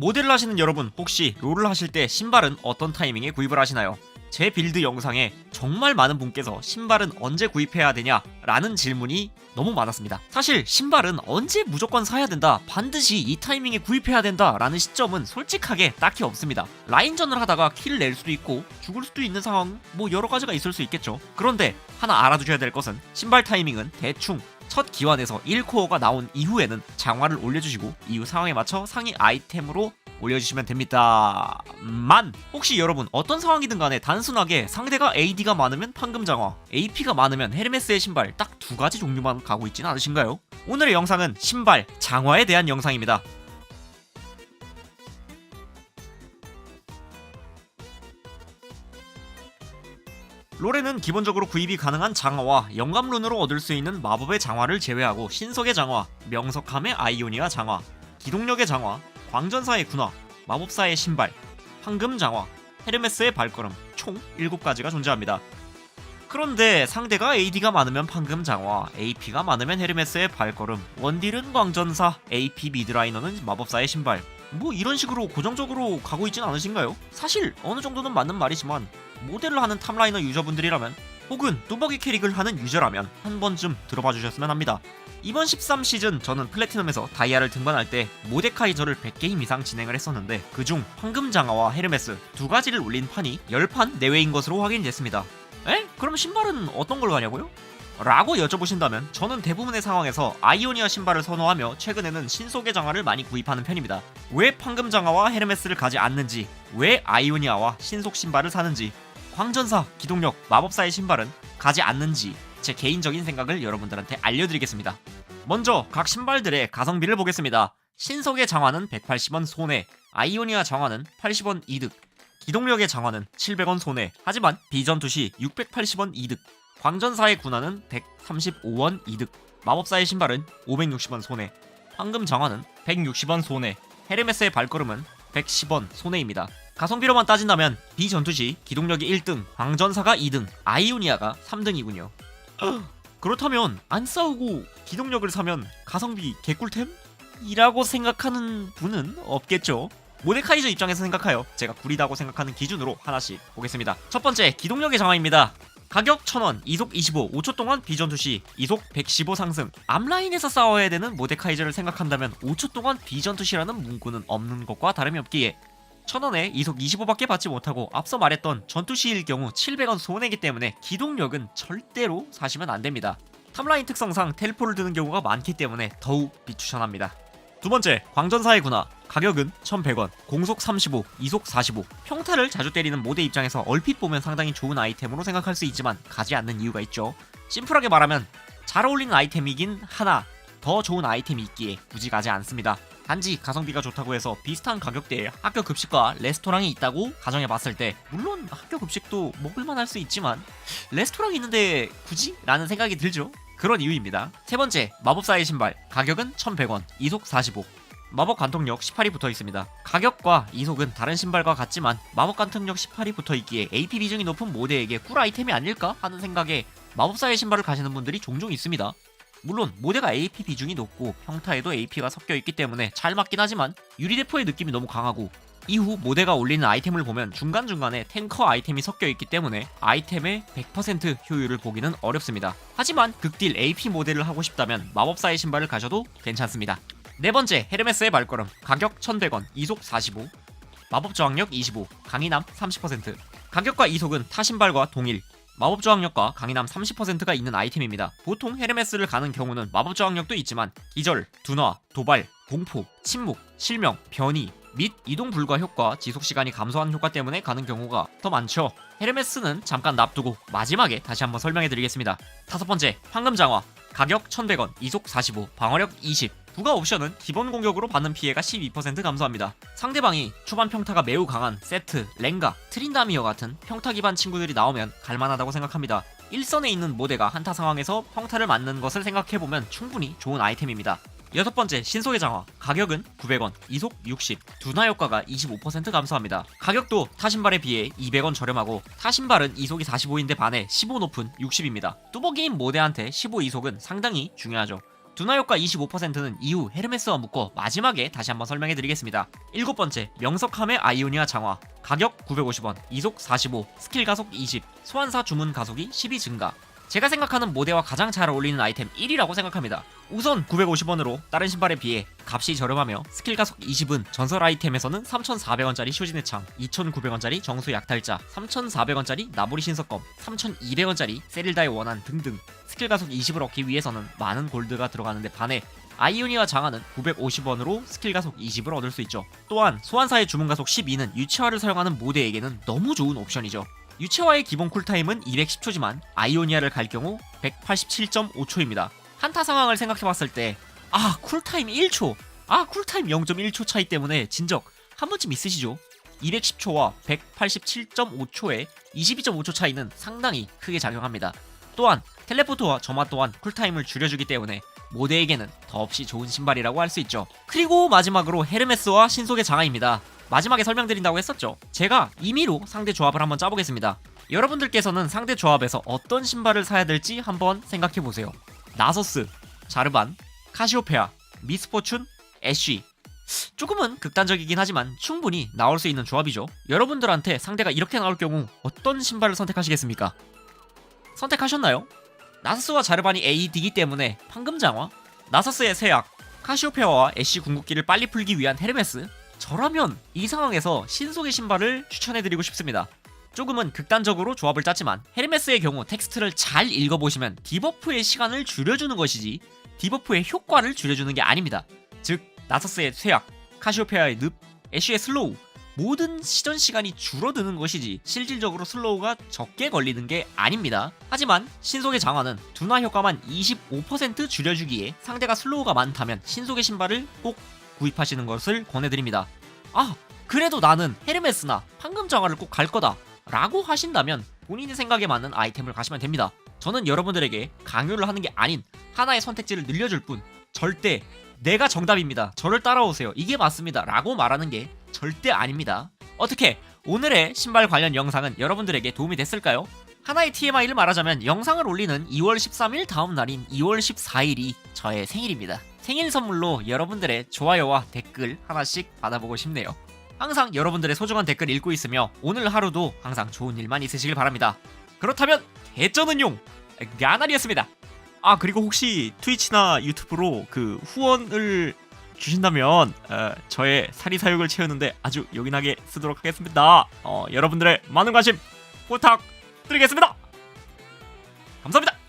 모델을 하시는 여러분 혹시 롤을 하실 때 신발은 어떤 타이밍에 구입을 하시나요? 제 빌드 영상에 정말 많은 분께서 신발은 언제 구입해야 되냐? 라는 질문이 너무 많았습니다. 사실 신발은 언제 무조건 사야 된다, 반드시 이 타이밍에 구입해야 된다 라는 시점은 솔직하게 딱히 없습니다. 라인전을 하다가 킬을 낼 수도 있고 죽을 수도 있는 상황 뭐 여러 가지가 있을 수 있겠죠. 그런데 하나 알아두셔야 될 것은 신발 타이밍은 대충 첫 기환에서 1코어가 나온 이후에는 장화를 올려주시고 이후 상황에 맞춰 상위 아이템으로 올려주시면 됩니다. 만 혹시 여러분 어떤 상황이든 간에 단순하게 상대가 AD가 많으면 판금 장화, AP가 많으면 헤르메스의 신발 딱 두 가지 종류만 가고 있진 않으신가요? 오늘의 영상은 신발 장화에 대한 영상입니다. 롤에는 기본적으로 구입이 가능한 장화와 영감룬으로 얻을 수 있는 마법의 장화를 제외하고 신속의 장화, 명석함의 아이오니아 장화, 기동력의 장화, 광전사의 군화, 마법사의 신발, 황금 장화, 헤르메스의 발걸음 총 7가지가 존재합니다. 그런데 상대가 AD가 많으면 황금 장화, AP가 많으면 헤르메스의 발걸음, 원딜은 광전사, AP 미드라이너는 마법사의 신발 뭐 이런 식으로 고정적으로 가고 있진 않으신가요? 사실 어느 정도는 맞는 말이지만 모델을 하는 탑라이너 유저분들이라면 혹은 뚜벅이 캐릭을 하는 유저라면 한 번쯤 들어봐 주셨으면 합니다. 이번 13 시즌 저는 플래티넘에서 다이아를 등반할 때 모데카이 저를 100게임 이상 진행을 했었는데 그중 황금 장화와 헤르메스 두 가지를 올린 판이 10판 내외인 것으로 확인됐습니다. 에? 그럼 신발은 어떤 걸 가냐고요? 라고 여쭤보신다면 저는 대부분의 상황에서 아이오니아 신발을 선호하며 최근에는 신속의 장화를 많이 구입하는 편입니다. 왜 황금 장화와 헤르메스를 가지 않는지, 왜 아이오니아와 신속 신발을 사는지, 광전사, 기동력, 마법사의 신발은 가지 않는지 제 개인적인 생각을 여러분들한테 알려드리겠습니다. 먼저 각 신발들의 가성비를 보겠습니다. 신속의 장화는 180원 손해, 아이오니아 장화는 80원 이득, 기동력의 장화는 700원 손해, 하지만 비전투 시 680원 이득, 광전사의 군화는 135원 이득, 마법사의 신발은 560원 손해, 황금 장화는 160원 손해, 헤르메스의 발걸음은 110원 손해입니다. 가성비로만 따진다면 비전투 시 기동력이 1등, 광전사가 2등, 아이오니아가 3등이군요. 그렇다면 안 싸우고 기동력을 사면 가성비 개꿀템? 이라고 생각하는 분은 없겠죠. 모데카이저 입장에서 생각하여 제가 구리다고 생각하는 기준으로 하나씩 보겠습니다. 첫 번째 기동력의 장화입니다. 가격 1000원, 이속 25, 5초 동안 비전 투 시 이속 115 상승. 앞라인에서 싸워야 되는 모데카이저를 생각한다면 5초 동안 비전 투 시라는 문구는 없는 것과 다름이 없기에 1000원에 이속 25밖에 받지 못하고 앞서 말했던 전투 시일 경우 700원 손해기 때문에 기동력은 절대로 사시면 안 됩니다. 탑라인 특성상 텔포를 드는 경우가 많기 때문에 더욱 비추천합니다. 두 번째, 광전사의 군화. 가격은 1100원, 공속 35, 이속 45. 평타를 자주 때리는 모대 입장에서 얼핏 보면 상당히 좋은 아이템으로 생각할 수 있지만 가지 않는 이유가 있죠. 심플하게 말하면 잘 어울리는 아이템이긴 하나 더 좋은 아이템이 있기에 굳이 가지 않습니다. 단지 가성비가 좋다고 해서 비슷한 가격대에 학교 급식과 레스토랑이 있다고 가정해 봤을 때 물론 학교 급식도 먹을만 할 수 있지만 레스토랑이 있는데 굳이? 라는 생각이 들죠. 그런 이유입니다. 세 번째, 마법사의 신발. 가격은 1100원, 이속 45. 마법 관통력 18이 붙어 있습니다. 가격과 이속은 다른 신발과 같지만 마법 관통력 18이 붙어 있기에 AP 비중이 높은 모델에게 꿀 아이템이 아닐까 하는 생각에 마법사의 신발을 가시는 분들이 종종 있습니다. 물론 모델가 AP 비중이 높고 평타에도 AP가 섞여 있기 때문에 잘 맞긴 하지만 유리대포의 느낌이 너무 강하고 이후 모델가 올리는 아이템을 보면 중간중간에 탱커 아이템이 섞여 있기 때문에 아이템의 100% 효율을 보기는 어렵습니다. 하지만 극딜 AP 모델을 하고 싶다면 마법사의 신발을 가셔도 괜찮습니다. 네 번째, 헤르메스의 발걸음. 가격 1100원, 이속 45. 마법 저항력 25, 강인함 30%. 가격과 이속은 타 신발과 동일. 마법 저항력과 강인함 30%가 있는 아이템입니다. 보통 헤르메스를 가는 경우는 마법 저항력도 있지만 기절, 둔화, 도발, 공포, 침묵, 실명, 변이 및 이동 불가 효과, 지속 시간이 감소하는 효과 때문에 가는 경우가 더 많죠. 헤르메스는 잠깐 납두고 마지막에 다시 한번 설명해 드리겠습니다. 다섯 번째, 황금 장화. 가격 1100원, 이속 45, 방어력 20. 부가 옵션은 기본 공격으로 받는 피해가 12% 감소합니다. 상대방이 초반 평타가 매우 강한 세트, 랭가, 트린다미어 같은 평타 기반 친구들이 나오면 갈만하다고 생각합니다. 1선에 있는 모대가 한타 상황에서 평타를 맞는 것을 생각해보면 충분히 좋은 아이템입니다. 여섯 번째 신속의 장화 가격은 900원 이속 60 둔화 효과가 25% 감소합니다 가격도 타 신발에 비해 200원 저렴하고 타 신발은 이속이 45인데 반해 15 높은 60입니다 뚜벅이인 모대한테 15 이속은 상당히 중요하죠 두나 효과 25%는 이후 헤르메스와 묶어 마지막에 다시 한번 설명해 드리겠습니다. 일곱 번째, 명석함의 아이오니아 장화. 가격 950원, 이속 45, 스킬 가속 20, 소환사 주문 가속이 12 증가. 제가 생각하는 모델와 가장 잘 어울리는 아이템 1위라고 생각합니다. 우선 950원으로 다른 신발에 비해 값이 저렴하며 스킬 가속 20은 전설 아이템에서는 3,400원짜리 쇼진의 창, 2,900원짜리 정수 약탈자, 3,400원짜리 나무리 신석검, 3,200원짜리 세릴다의 원한 등등 스킬 가속 20을 얻기 위해서는 많은 골드가 들어가는데 반해 아이오니아 장화는 950원으로 스킬 가속 20을 얻을 수 있죠. 또한 소환사의 주문 가속 12는 유치화를 사용하는 모드에게는 너무 좋은 옵션이죠. 유치화의 기본 쿨타임은 210초지만 아이오니아를 갈 경우 187.5초입니다. 한타 상황을 생각해봤을 때 아 쿨타임 1초 아 쿨타임 0.1초 차이 때문에 진적 한 번쯤 있으시죠? 210초와 187.5초의 22.5초 차이는 상당히 크게 작용합니다. 또한 텔레포트와 점화 또한 쿨타임을 줄여주기 때문에 모델에게는 더없이 좋은 신발이라고 할 수 있죠. 그리고 마지막으로 헤르메스와 신속의 장화입니다. 마지막에 설명드린다고 했었죠. 제가 임의로 상대 조합을 한번 짜보겠습니다. 여러분들께서는 상대 조합에서 어떤 신발을 사야 될지 한번 생각해 보세요. 나서스, 자르반, 카시오페아, 미스포춘, 애쉬. 조금은 극단적이긴 하지만 충분히 나올 수 있는 조합이죠. 여러분들한테 상대가 이렇게 나올 경우 어떤 신발을 선택하시겠습니까? 선택하셨나요? 나서스와 자르반이 AD이기 때문에 황금장화, 나서스의 세약, 카시오페아와 애쉬 궁극기를 빨리 풀기 위한 헤르메스. 저라면 이 상황에서 신속의 신발을 추천해드리고 싶습니다. 조금은 극단적으로 조합을 짰지만 헤르메스의 경우 텍스트를 잘 읽어보시면 디버프의 시간을 줄여주는 것이지 디버프의 효과를 줄여주는 게 아닙니다. 즉 나서스의 쇠약, 카시오페아의 늪, 애쉬의 슬로우 모든 시전 시간이 줄어드는 것이지 실질적으로 슬로우가 적게 걸리는 게 아닙니다. 하지만 신속의 장화는 둔화 효과만 25% 줄여주기에 상대가 슬로우가 많다면 신속의 신발을 꼭 구입하시는 것을 권해드립니다. 아 그래도 나는 헤르메스나 황금 장화를 꼭 갈 거다 라고 하신다면 본인의 생각에 맞는 아이템을 가시면 됩니다. 저는 여러분들에게 강요를 하는 게 아닌 하나의 선택지를 늘려줄 뿐 절대 내가 정답입니다. 저를 따라오세요. 이게 맞습니다. 라고 말하는 게 절대 아닙니다. 어떻게 오늘의 신발 관련 영상은 여러분들에게 도움이 됐을까요? 하나의 TMI를 말하자면 영상을 올리는 2월 13일 다음 날인 2월 14일이 저의 생일입니다. 생일 선물로 여러분들의 좋아요와 댓글 하나씩 받아보고 싶네요. 항상 여러분들의 소중한 댓글 읽고 있으며 오늘 하루도 항상 좋은 일만 있으시길 바랍니다. 그렇다면 개쩌는용 가나리였습니다. 아 그리고 혹시 트위치나 유튜브로 그 후원을 주신다면 어, 저의 사리 사욕을 채우는데 아주 요긴하게 쓰도록 하겠습니다. 어, 여러분들의 많은 관심 부탁드리겠습니다. 감사합니다.